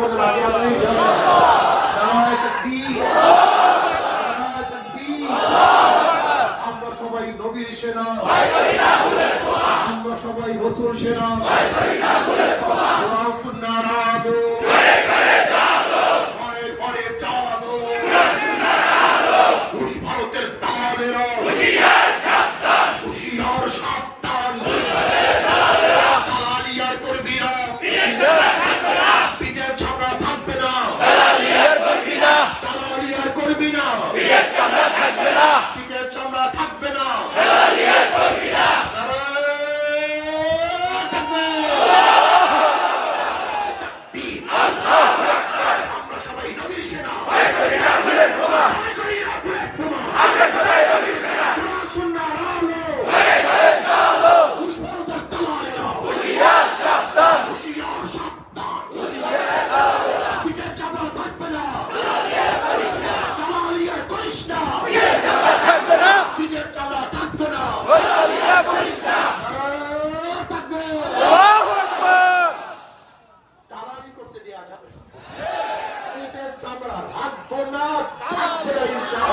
বলে রাজি আছি নারায়ে তাকবীর নারায়ে তাকবীর আমরা সবাই নবীর সেনা। আমরা সবাই রসুল সেনা কোরআন সুন্নাহর আলো কর্মী না বিয়ের চামড়া থাকবে না নারায়ে তাকবীর। আমরা সবাই নবীর সেনা ভয় করি না বুলেট বোমা। কোরআন সুন্নাহর আলো। ঘুষ ভারতের দালালেরা হুশিয়ার সাবধান পিঠের চামড়া থাকবে না দালালিয়ার করিস না পিঠের চামড়া থাকবে না নারায়ে তাকবীর। দালালি করতে দেয়া যাবে না। পেটের চামড়া থাকব না থাকবে না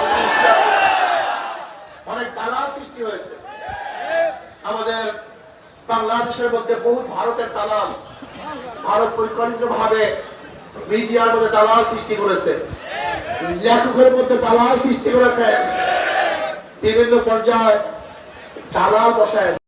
অনেক দালাল সৃষ্টি হয়েছে। আমাদের বাংলাদেশের মধ্যে বহু ভারতের দালাল। ভারত পরিকল্পিত ভাবে মিডিয়ার মধ্যে দালাল সৃষ্টি করেছে। লেখকের মধ্যে দালাল সৃষ্টি করেছে। বিভিন্ন পর্যায়ে দালাল বসায়।